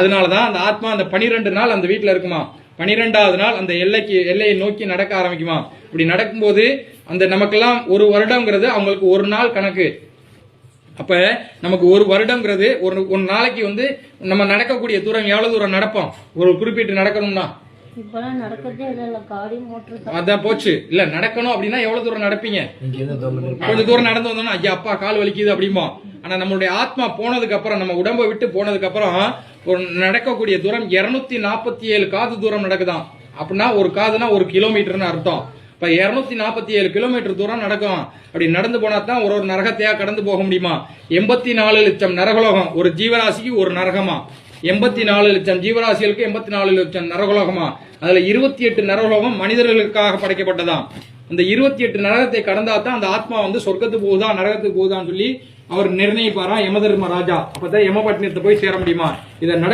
அதனாலதான் அந்த ஆத்மா அந்த பனிரெண்டு நாள் அந்த வீட்டுல இருக்குமா? பனிரெண்டாவது நாள் அந்த எல்லைக்கு எல்லையை நோக்கி நடக்க ஆரம்பிக்குமா? இப்படி நடக்கும்போது அந்த நமக்கெல்லாம் ஒரு வருடங்கிறது அவங்களுக்கு ஒரு நாள் கணக்கு. அப்ப நமக்கு ஒரு வருடங்கிறது ஒரு ஒரு நாளைக்கு வந்து நம்ம நடக்கக்கூடிய தூரம் எவ்வளவு தூரம் நடப்போம்? ஒரு குறிப்பிட்டு நடக்கணும்னா? அதான் போச்சு. இல்ல நடக்கணும் அப்படின்னா எவ்வளவு தூரம் நடப்பீங்க? கொஞ்சம் தூரம் நடந்து வந்தோம்னா ஐயா அப்பா கால் வலிக்குது அப்படிம்போம். ஆனா நம்மளுடைய ஆத்மா போனதுக்கு அப்புறம் நம்ம உடம்பை விட்டு போனதுக்கு அப்புறம் ஒரு நடக்கக்கூடிய தூரம் 247 நாற்பத்தி ஏழு காது தூரம் நடக்குதான். அப்படின்னா ஒரு காதுனா ஒரு கிலோமீட்டர்னு அர்த்தம். இப்ப 247 நாற்பத்தி ஏழு கிலோமீட்டர் தூரம் நடக்கும். அப்படி நடந்து போனா தான் ஒரு ஒரு நரகத்தையா கடந்து போக முடியுமா? எண்பத்தி நாலு லட்சம் நரகலோகம். ஒரு ஜீவராசிக்கு ஒரு நரகமா? எண்பத்தி நாலு லட்சம் ஜீவராசிகளுக்கு எண்பத்தி நாலு லட்சம் நரகலோகமா? அதுல இருபத்தி எட்டு நரகலோகம் மனிதர்களுக்காக படைக்கப்பட்டதாம். அந்த இருபத்தி எட்டு நரகத்தை கடந்தா தான் அந்த ஆத்மா வந்து சொர்க்கத்துக்கு போகுதா நரகத்துக்கு போகுதான்னு சொல்லி அவர் நிர்ணயிப்பாரா யமதர்ம ராஜா? அப்பதான் யமபட்டினத்தை போய் சேர முடியுமா? இதை நட